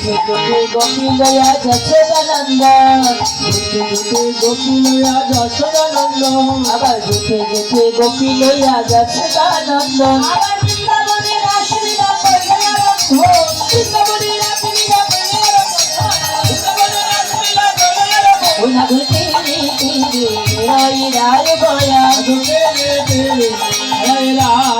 গোপী লয়া যশোদানন্দ গোপী লয়া যশোদানন্দ আবার বৃন্দাবনে রাসলীলা করলে আরম্ভ ওনা ঘুরতে রই রায় বয়া গোপী যশোদানন্দ বৃন্দাবনে রাসলীলা করলে আরম্ভ বৃন্দাবনে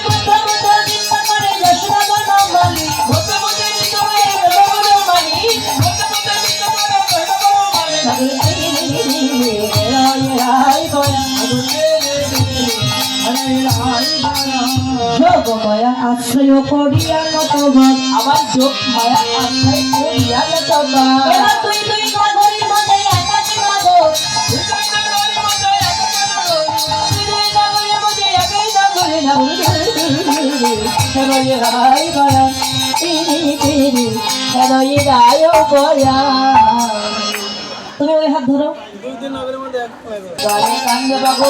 যোগ মায়া আশ্রয় করিয়া নতবাদ আবার যোগ মায়া আশ্রয় করিয়া নতবাদ এবার তুই তুই কাগরি মধ্যে একাকি একাকি মাগো তুই তুই কাগরি মধ্যে একাই মাগো তুমি ওই হাত ধরো গানে কান্দে বাবু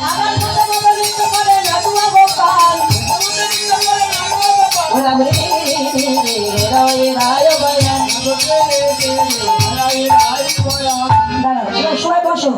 সবাই বসো।